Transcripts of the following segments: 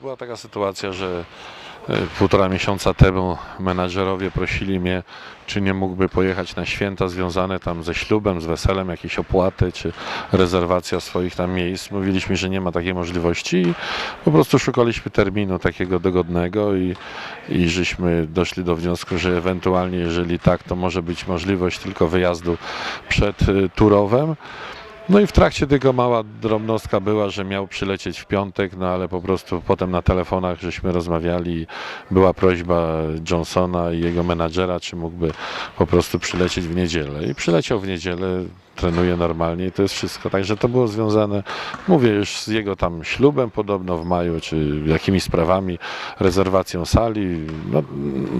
Była taka sytuacja, że e, półtora miesiąca temu menadżerowie prosili mnie, czy nie mógłby pojechać na święta związane tam ze ślubem, z weselem, jakieś opłaty, czy rezerwacja swoich tam miejsc. Mówiliśmy, że nie ma takiej możliwości i po prostu szukaliśmy terminu takiego dogodnego i, i żeśmy doszli do wniosku, że ewentualnie, jeżeli tak, to może być możliwość tylko wyjazdu przed e, Turowem. No i w trakcie tego mała drobnostka była, że miał przylecieć w piątek, no ale po prostu potem na telefonach żeśmy rozmawiali była prośba Johnsona i jego menadżera, czy mógłby po prostu przylecieć w niedzielę. I przyleciał w niedzielę, trenuje normalnie i to jest wszystko. Także to było związane, mówię już z jego tam ślubem podobno w maju, czy jakimiś sprawami, rezerwacją sali, no,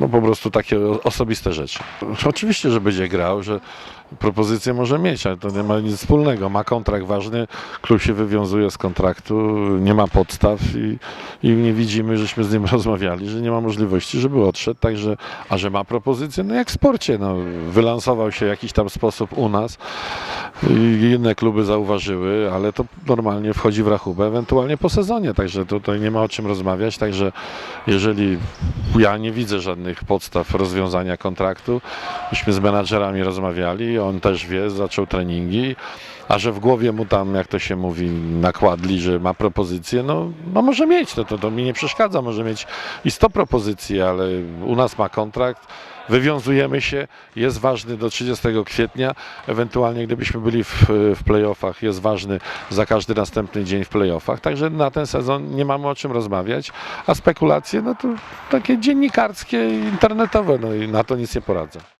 no po prostu takie osobiste rzeczy. Oczywiście, że będzie grał, że propozycję może mieć, ale to nie ma nic wspólnego. Ma kontrakt ważny, klub się wywiązuje z kontraktu, nie ma podstaw i, i nie widzimy, żeśmy z nim rozmawiali, że nie ma możliwości, żeby odszedł, także, a że ma propozycję, no jak w sporcie, no, wylansował się w jakiś tam sposób u nas inne kluby zauważyły, ale to normalnie wchodzi w rachubę, ewentualnie po sezonie, także tutaj nie ma o czym rozmawiać, także jeżeli ja nie widzę żadnych podstaw rozwiązania kontraktu, myśmy z menadżerami rozmawiali, on też wie, zaczął treningi, a że w głowie mu tam, jak to się mówi, nakładli, że ma propozycję, no, no może mieć, to, to, to mi nie przeszkadza, może mieć i 100 propozycji, ale u nas ma kontrakt, wywiązujemy się, jest ważny do 30 kwietnia, ewentualnie gdybyśmy byli w, w playoffach, jest ważny za każdy następny dzień w playoffach, także na ten sezon nie mamy o czym rozmawiać, a spekulacje, no to takie dziennikarskie, internetowe, no i na to nic nie poradzę.